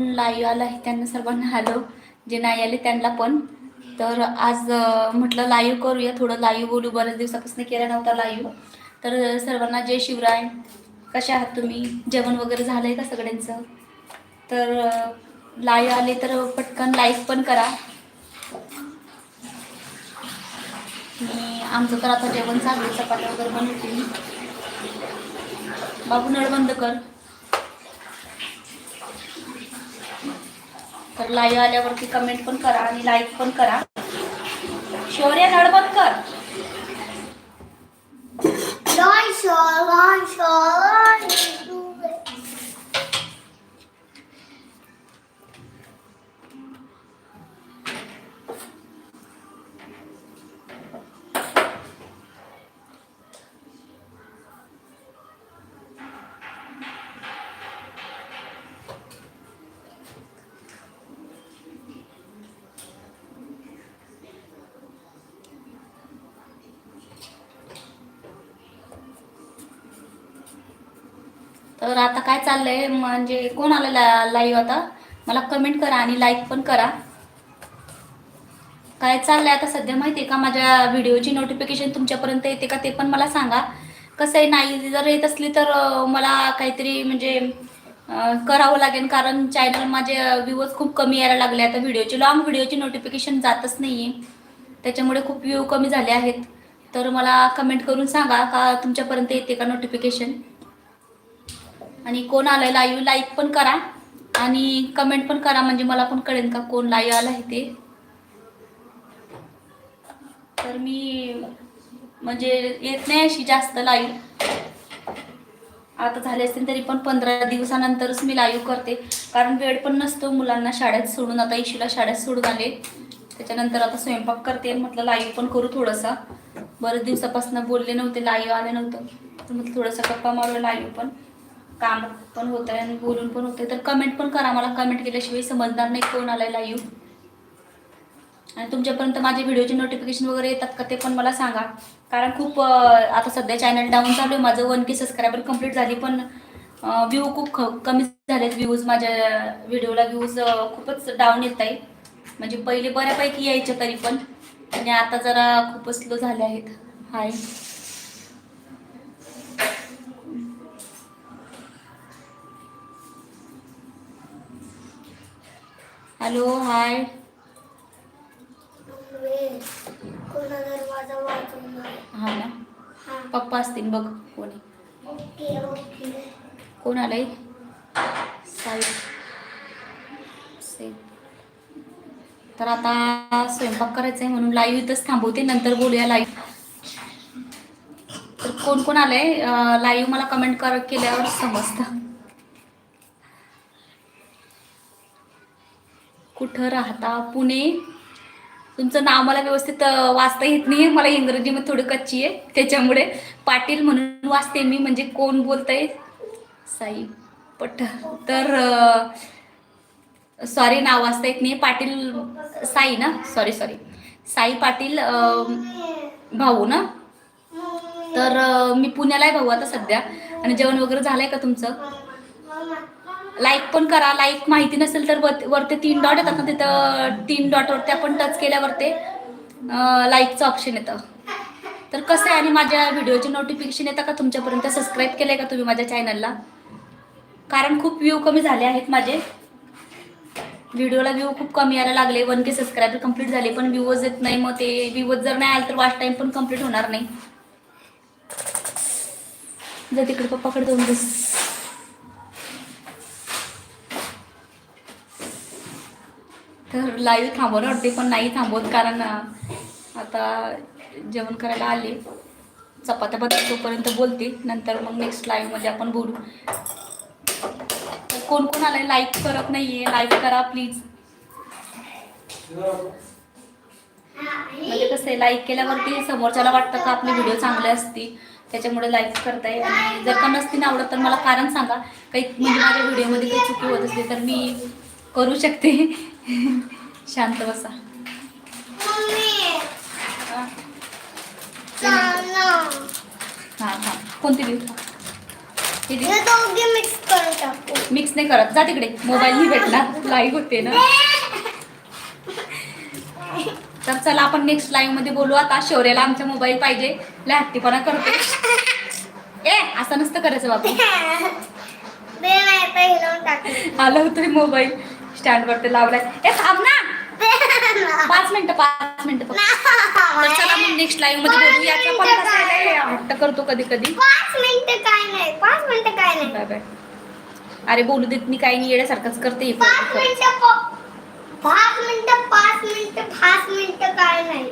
Live आला आहे त्यांना सर्वांना हॅलो जे नाही आले त्यांना पण. तर आज म्हटलं लाईव्ह करूया. थोडं लाईव्ह बोलू. बऱ्याच दिवसापासून केला नव्हता लाईव्ह तर सर्वांना जय शिवराय. कशा आहात तुम्ही? जेवण वगैरे झालं आहे का सगळ्यांचं? तर लाईव्ह आले तर पटकन लाईक पण करा. आमचं तर आता जेवण चालू आहे, चपात्या वगैरे बनवते बाबू नळ बंद कर. तर लाईव्ह आल्यावरती कमेंट पण करा आणि लाईक पण करा शौर्य नळ कर कर Lion, lion, lion. तर आता काय चाललंय? म्हणजे कोण आलं लाईव्ह आता? मला कमेंट करा आणि लाईक पण करा. काय चाललंय आता सध्या माहिती आहे का? माझ्या व्हिडिओची नोटिफिकेशन तुमच्यापर्यंत येते का ते पण मला सांगा. कसं आहे नाही जर येत असली तर मला काहीतरी म्हणजे करावं लागेल. कारण चॅनल माझे व्ह्यूज खूप कमी यायला लागले आता व्हिडिओची लॉंग व्हिडिओची नोटिफिकेशन जातच नाही आहे त्याच्यामुळे खूप व्ह्यू कमी झाले आहेत. तर मला कमेंट करून सांगा का तुमच्यापर्यंत येते का नोटिफिकेशन आणि कोण आलंय लाईव्ह लाईक पण करा. आणि कमेंट पण करा म्हणजे मला पण कळेल का कोण लाईव्ह आलं आहे ते. तर मी म्हणजे येत नाही अशी जास्त लाईव्ह आता झाले असतील तरी पण पंधरा दिवसानंतरच मी लाईव्ह करते. कारण वेळ पण नसतो मुलांना शाळेत सोडून. आता इशूला शाळेत सोडून आले. त्याच्यानंतर आता स्वयंपाक करते म्हटलं लाईव्ह पण करू थोडासा. बरेच दिवसापासून बोलले नव्हते लाईव्ह आले नव्हतं. तर म्हटलं थोडंसं गप्पा मारू लाईव्ह पण. काम पण होत आहे आणि बोलून पण होते तर कमेंट पण करा मला. कमेंट केल्याशिवाय समजणार नाही कोण आलाय लाईव्ह आणि तुमच्यापर्यंत माझे व्हिडिओचे नोटिफिकेशन वगैरे येतात का ते पण मला सांगा. कारण खूप आता सध्या चॅनल डाऊन चालू आहे. माझं वन के सबस्क्रायबर कंप्लीट झाली पण व्ह्यू खूप ख कमी झालेत व्ह्यूज माझ्या व्हिडिओला व्ह्यूज खूपच डाऊन येत आहे म्हणजे पहिले बऱ्यापैकी यायचे तरी पण. आणि आता जरा खूपच स्लो झाले आहेत. Hi hello hi. हा ना? पप्पा असतील बघ कोणी. कोण आलंय? साई. तर आता स्वयंपाक करायचा आहे म्हणून लाईव्ह इथंच थांबवते नंतर बोलूया लाईव्ह तर कोण कोण आलंय? लाईव्ह मला कमेंट कर केल्यावर समजतं. कुठं राहता? पुणे. तुमचं नाव मला व्यवस्थित वाचता येत नाही मला इंग्रजीमध्ये थोडी कच्ची आहे. त्याच्यामुळे पाटील म्हणून वाचते मी. म्हणजे कोण बोलतंय? साई पठ तर सॉरी नाव वाचता येत नाही पाटील साई ना? सॉरी सॉरी साई पाटील भाऊ ना? तर मी पुण्याला आहे भाऊ आता सध्या. आणि जेवण वगैरे झालंय का तुमचं? लाईक पण करा. लाईक माहिती नसेल तर वर- वरती तीन डॉट येतात ना तिथं तीन डॉटवरती आपण टच केल्यावरती लाईकचं ऑप्शन येतं. तर कसं आहे आणि माझ्या व्हिडिओचे नोटिफिकेशन येतं का तुमच्यापर्यंत? सबस्क्राईब केलं आहे का तुम्ही माझ्या चॅनलला कारण खूप व्ह्यू कमी झाले आहेत माझे. व्हिडिओला व्ह्यू खूप कमी यायला लागले. वन के सबस्क्रायबर कंप्लीट झाले पण व्ह्यूज येत नाही. मग ते व्ह्यूज जर नाही आलं तर वॉच टाईम पण कंप्लीट होणार नाही. जर तिकडे पप्पाकडे दोन दिवस तर लाईव्ह थांबवलं वाटते पण नाही थांबवत कारण आता जेवण करायला आले. चपात्या बद्दल तोपर्यंत बोलते नंतर मग नेक्स्ट लाईव्हमध्ये आपण बोलू. कोण कोण आलंय? लाईक करत नाहीये. लाईक करा प्लीज म्हणजे कसं आहे लाईक केल्यावरती समोरच्याला वाटतं का आपले व्हिडिओ चांगले असतील त्याच्यामुळे लाईक करताय. आणि जर का नसतील आवडत तर मला कारण सांगा. काही म्हणजे माझ्या व्हिडिओमध्ये काही चुकी होत असली तर मी करू शकते. शांत बसा. मम्मी. हा. हा कोणती देऊ? मिक्स करून टाकू मिक्स नाही करत. जा तिकडे. मोबाईल नाही भेटणार. लाईव्ह होते ना. तर चला आपण नेक्स्ट लाईव्हमध्ये बोलू आता. शौर्याला आमचा मोबाईल पाहिजे. लय हट्टीपणा करते ए असं नसतं करायचं टाकू आलं होतं मोबाईल स्टँड वरती लावलाय. ए थांब ना. पाच मिनिटं पाच मिनिटं फक्त. तर चला मग नेक्स्ट लाईव्हमध्ये बोलू याचा पण हट्ट करतो कधी कधी. पाच मिनिटं काय नाही. पाच मिनिटं काय नाही. Bye bye. अरे बोलू देत मी काही नाही येण्यासारखंच करते. पाच मिनिटं प- पाच मिनिटं पाच मिनिटं पाच मिनिटं काय नाही.